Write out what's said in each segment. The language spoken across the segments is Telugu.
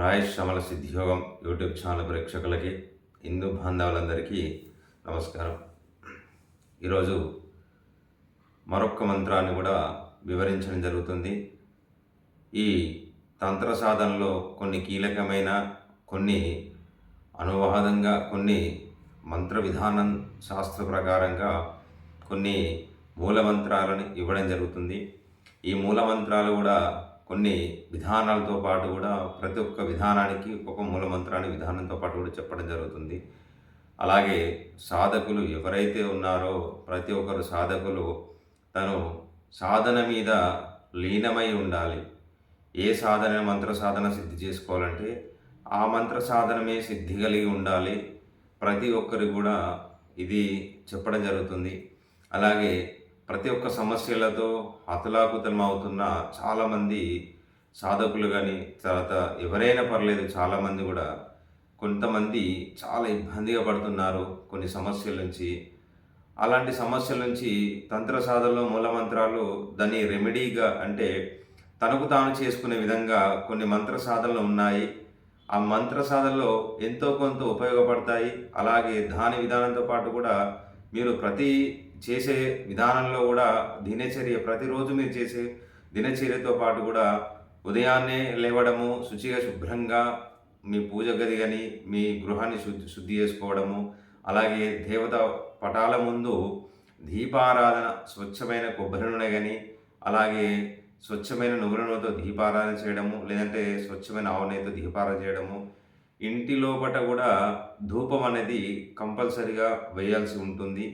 రాయ్ శ్రమల సిద్ధియోగం యూట్యూబ్ ఛానల్ ప్రేక్షకులకి హిందూ బాంధవులందరికీ నమస్కారం. ఈరోజు మరొక్క మంత్రాన్ని కూడా వివరించడం జరుగుతుంది. ఈ తంత్ర సాధనలో కొన్ని కీలకమైన కొన్ని అనువాదంగా కొన్ని మంత్ర విధానం శాస్త్ర ప్రకారంగా కొన్ని మూలమంత్రాలను ఇవ్వడం జరుగుతుంది. ఈ మూల మంత్రాలు కూడా కొన్ని విధానాలతో పాటు కూడా ప్రతి ఒక్క విధానానికి ఒక మూల మంత్రాన్ని విధానంతో పాటు కూడా చెప్పడం జరుగుతుంది. అలాగే సాధకులు ఎవరైతే ఉన్నారో ప్రతి ఒక్కరు సాధకులు తను సాధన మీద లీనమై ఉండాలి. ఏ సాధన మంత్ర సాధన సిద్ధి చేసుకోవాలంటే ఆ మంత్ర సాధనమే సిద్ధి కలిగి ఉండాలి. ప్రతి ఒక్కరు కూడా ఇది చెప్పడం జరుగుతుంది. అలాగే ప్రతి ఒక్క సమస్యలతో హతలాకుతలమవుతున్న చాలామంది సాధకులు కానీ తర్వాత ఎవరైనా పర్లేదు చాలామంది కూడా కొంతమంది చాలా ఇబ్బందిగా పడుతున్నారు కొన్ని సమస్యల నుంచి. అలాంటి సమస్యల నుంచి తంత్ర సాధనలో మూలమంత్రాలు దాన్ని రెమెడీగా అంటే తనకు తాను చేసుకునే విధంగా కొన్ని మంత్ర సాధనలు ఉన్నాయి. ఆ మంత్ర సాధనలో ఎంతో కొంత ఉపయోగపడతాయి. అలాగే దాని విధానంతో పాటు కూడా మీరు ప్రతి చేసే విధానంలో కూడా దినచర్య ప్రతిరోజు మీరు చేసే దినచర్యతో పాటు కూడా ఉదయాన్నే లేవడము శుచిగా శుభ్రంగా మీ పూజ గది కానీ మీ గృహాన్ని శుద్ధి శుద్ధి చేసుకోవడము అలాగే దేవత పటాల ముందు దీపారాధన స్వచ్ఛమైన కొబ్బరి నూనె కానీ అలాగే స్వచ్ఛమైన నువ్వుల నూనెతో దీపారాధన చేయడము లేదంటే స్వచ్ఛమైన ఆవు నెయ్యితో దీపారాధన చేయడము ఇంటి లోపట కూడా ధూపం అనేది కంపల్సరిగా వేయాల్సి ఉంటుంది.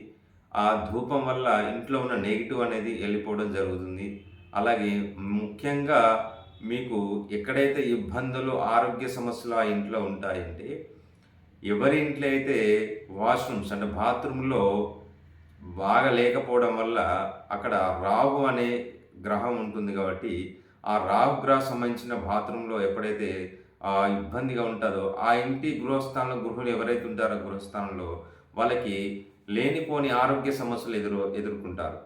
ఆ ధూపం వల్ల ఇంట్లో ఉన్న నెగిటివ్ అనేది వెళ్ళిపోవడం జరుగుతుంది. అలాగే ముఖ్యంగా మీకు ఎక్కడైతే ఇబ్బందులు ఆరోగ్య సమస్యలు ఆ ఇంట్లో ఉంటాయంటే ఎవరి ఇంట్లో అయితే వాష్రూమ్స్ అంటే బాత్రూంలో బాగా లేకపోవడం వల్ల అక్కడ రాహు అనే గ్రహం ఉంటుంది కాబట్టి ఆ రాహు గ్రహ సంబంధించిన బాత్రూంలో ఎప్పుడైతే ఆ ఇబ్బందిగా ఉంటుందో ఆ ఇంటి గృహస్థానంలో గృహులు ఎవరైతే ఉంటారో గృహస్థానంలో వాళ్ళకి లేనిపోని ఆరోగ్య సమస్యలు ఎదురు ఎదుర్కొంటారు.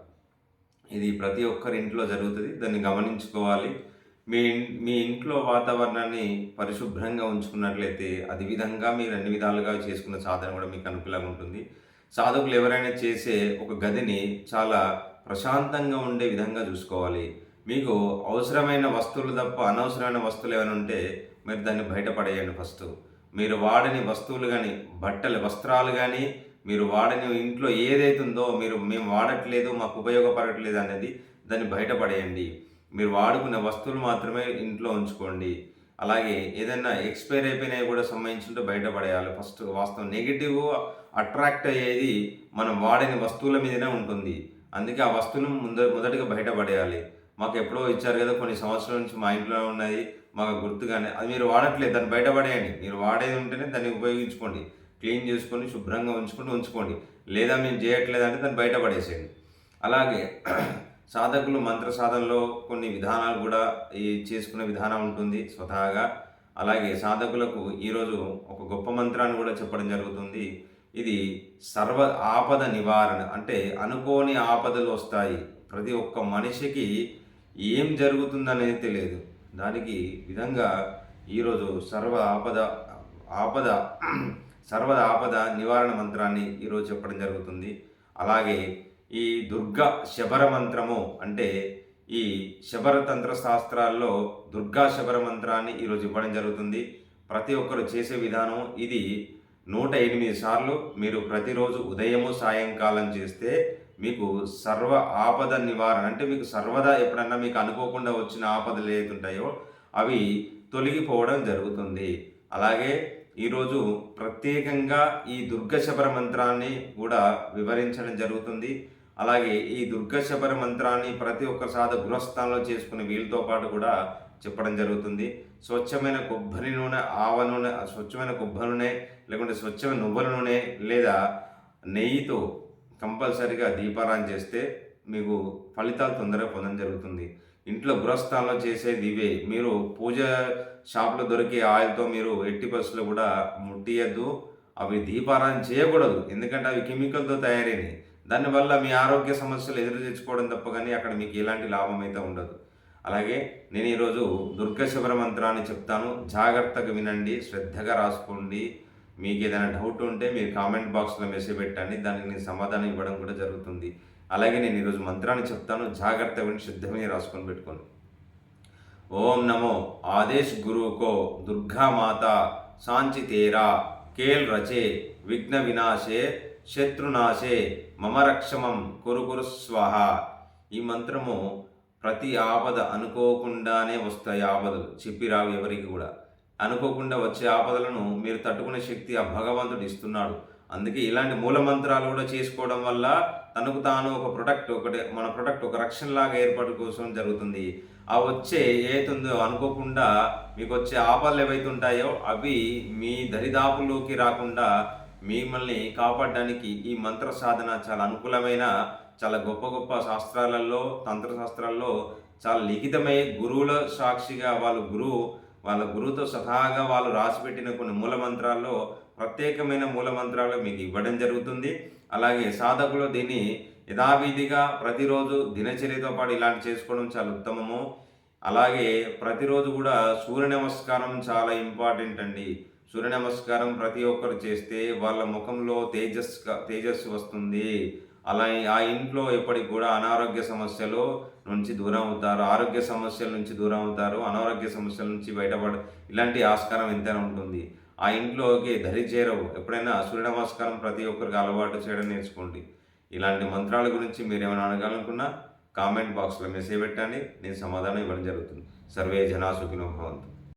ఇది ప్రతి ఒక్కరి ఇంట్లో జరుగుతుంది. దాన్ని గమనించుకోవాలి. మీ మీ ఇంట్లో వాతావరణాన్ని పరిశుభ్రంగా ఉంచుకున్నట్లయితే అది విధంగా మీరు అన్ని విధాలుగా చేసుకున్న సాధన కూడా మీకు అనుకూలంగా ఉంటుంది. సాధకులు ఎవరైనా చేసే ఒక గదిని చాలా ప్రశాంతంగా ఉండే విధంగా చూసుకోవాలి. మీకు అవసరమైన వస్తువులు తప్ప అనవసరమైన వస్తువులు ఏమైనా ఉంటే మీరు దాన్ని బయటపడేయండి ఫస్ట్. మీరు వాడని వస్తువులు కానీ బట్టలు వస్త్రాలు కానీ మీరు వాడని ఇంట్లో ఏదైతుందో మీరు మేము వాడట్లేదు మాకు ఉపయోగపడట్లేదు అనేది దాన్ని బయటపడేయండి. మీరు వాడుకునే వస్తువులు మాత్రమే ఇంట్లో ఉంచుకోండి. అలాగే ఏదైనా ఎక్స్పైర్ అయిపోయినవి కూడా సంబంధించుంటే బయటపడేయాలి. ఫస్ట్ వాస్తవం నెగిటివ్ అట్రాక్ట్ అయ్యేది మనం వాడని వస్తువుల మీదనే ఉంటుంది. అందుకే ఆ వస్తువులను ముంద మొదటిగా బయటపడేయాలి. మాకు ఎప్పుడో ఇచ్చారు కదా కొన్ని సంవత్సరాల నుంచి మా ఇంట్లో ఉన్నది మాకు గుర్తుగానే అది మీరు వాడట్లేదు దాన్ని బయటపడేయండి. మీరు వాడేది ఉంటేనే దాన్ని ఉపయోగించుకోండి. క్లీన్ చేసుకొని శుభ్రంగా ఉంచుకుంటూ ఉంచుకోండి. లేదా మేము చేయట్లేదంటే దాన్ని బయటపడేసేయండి అలాగే సాధకులు మంత్ర సాధనలో కొన్ని విధానాలు కూడా ఈ చేసుకునే విధానం ఉంటుంది స్వతహాగా. అలాగే సాధకులకు ఈరోజు ఒక గొప్ప మంత్రాన్ని కూడా చెప్పడం జరుగుతుంది. ఇది సర్వ ఆపద నివారణ అంటే అనుకోని ఆపదలు వస్తాయి. ప్రతి ఒక్క మనిషికి ఏం జరుగుతుందనేది తెలియదు. దానికి విధంగా ఈరోజు సర్వ ఆపద ఆపద సర్వద ఆపద నివారణ మంత్రాన్ని ఈరోజు చెప్పడం జరుగుతుంది. అలాగే ఈ దుర్గా శబర మంత్రము అంటే ఈ శబర తంత్ర శాస్త్రాల్లో దుర్గా శబర మంత్రాన్ని ఈరోజు ఇవ్వడం జరుగుతుంది. ప్రతి ఒక్కరు చేసే విధానం ఇది నూట ఎనిమిది సార్లు మీరు ప్రతిరోజు ఉదయము సాయంకాలం చేస్తే మీకు సర్వ ఆపద నివారణ అంటే మీకు సర్వదా ఎప్పుడన్నా మీకు అనుకోకుండా వచ్చిన ఆపదలు ఏతుంటాయో అవి తొలగిపోవడం జరుగుతుంది. అలాగే ఈరోజు ప్రత్యేకంగా ఈ దుర్గశబర మంత్రాన్ని కూడా వివరించడం జరుగుతుంది. అలాగే ఈ దుర్గశబర మంత్రాన్ని ప్రతి ఒక్క సాధ గృహస్థానంలో చేసుకునే వీళ్ళతో పాటు కూడా చెప్పడం జరుగుతుంది. స్వచ్ఛమైన కొబ్బరి నూనె ఆవ నూనె స్వచ్ఛమైన కొబ్బరి నూనె లేకుంటే స్వచ్ఛమైన నువ్వుల నూనె లేదా నెయ్యితో కంపల్సరిగా దీపారాయణ చేస్తే మీకు ఫలితాలు తొందరగా పొందడం జరుగుతుంది. ఇంట్లో గృహస్థానంలో చేసేది ఇవే. మీరు పూజ షాప్లో దొరికే ఆయిల్తో మీరు ఎట్టి బస్సులో కూడా ముట్టియద్దు. అవి దీపారాయణ చేయకూడదు. ఎందుకంటే అవి కెమికల్తో తయారైనవి. దానివల్ల మీ ఆరోగ్య సమస్యలు ఎదురు తెచ్చుకోవడం తప్ప కానీ అక్కడ మీకు ఎలాంటి లాభం అయితే ఉండదు. అలాగే నేను ఈరోజు దుర్గ శివర మంత్రాన్ని చెప్తాను. జాగ్రత్తగా వినండి శ్రద్ధగా రాసుకోండి. మీకు ఏదైనా డౌట్ ఉంటే మీరు కామెంట్ బాక్స్లో మెసేజ్ పెట్టండి. దానికి నేను సమాధానం ఇవ్వడం కూడా జరుగుతుంది. అలాగే నేను ఈరోజు మంత్రాన్ని చెప్తాను జాగ్రత్త విని సిద్ధమే రాసుకొని పెట్టుకోండి. ఓం నమో ఆదేశ్ గురువుకో దుర్గా మాత సాంచి తేరా కేల్ రచే విఘ్న వినాశే శత్రునాశే మమ రక్షమం కురు కురు స్వాహ. ఈ మంత్రము ప్రతి ఆపద అనుకోకుండానే వస్తాయి ఆపదలు చెప్పిరావు ఎవరికి కూడా. అనుకోకుండా వచ్చే ఆపదలను మీరు తట్టుకునే శక్తి ఆ భగవంతుడు ఇస్తున్నాడు. అందుకే ఇలాంటి మూల మంత్రాలు కూడా చేసుకోవడం వల్ల తనకు తాను ఒక ప్రొడక్ట్ ఒకటి మన ప్రొడక్ట్ ఒక రక్షణ లాగా ఏర్పాటు కోసం జరుగుతుంది. ఆ వచ్చే ఏతుందో అనుకోకుండా మీకు వచ్చే ఆపదలు ఏవైతే ఉంటాయో అవి మీ దరిదాపులోకి రాకుండా మిమ్మల్ని కాపాడడానికి ఈ మంత్ర సాధన చాలా అనుకూలమైన చాలా గొప్ప గొప్ప శాస్త్రాలలో తంత్ర శాస్త్రాల్లో చాలా లిఖితమై గురువుల సాక్షిగా వాళ్ళ గురువు వాళ్ళ గురువుతో సహాగా వాళ్ళు రాసిపెట్టిన కొన్ని మూల మంత్రాల్లో ప్రత్యేకమైన మూల మంత్రాలు మీకు ఇవ్వడం జరుగుతుంది. అలాగే సాధకులు దీన్ని యథావిధిగా ప్రతిరోజు దినచర్యతో పాటు ఇలాంటి చేసుకోవడం చాలా ఉత్తమము. అలాగే ప్రతిరోజు కూడా సూర్య నమస్కారం చాలా ఇంపార్టెంట్ అండి. సూర్య నమస్కారం ప్రతి ఒక్కరు చేస్తే వాళ్ళ ముఖంలో తేజస్ తేజస్సు వస్తుంది. అలా ఆ ఇంట్లో ఎప్పటికి కూడా అనారోగ్య సమస్యలు నుంచి దూరం అవుతారు. ఆరోగ్య సమస్యల నుంచి దూరం అవుతారు. అనారోగ్య సమస్యల నుంచి బయటపడ ఇలాంటి ఆస్కారం ఎంతైనా ఉంటుంది. ఆ ఇంట్లోకి దరి చేరవు. ఎప్పుడైనా సూర్య నమస్కారం ప్రతి ఒక్కరికి అలవాటు చేయడం నేర్చుకోండి. ఇలాంటి మంత్రాల గురించి మీరు ఏమైనా అడగాలనుకున్నా కామెంట్ బాక్స్లో మెసేజ్ పెట్టండి. నేను సమాధానం ఇవ్వడం జరుగుతుంది. సర్వే జనా సుఖినో భవంతు.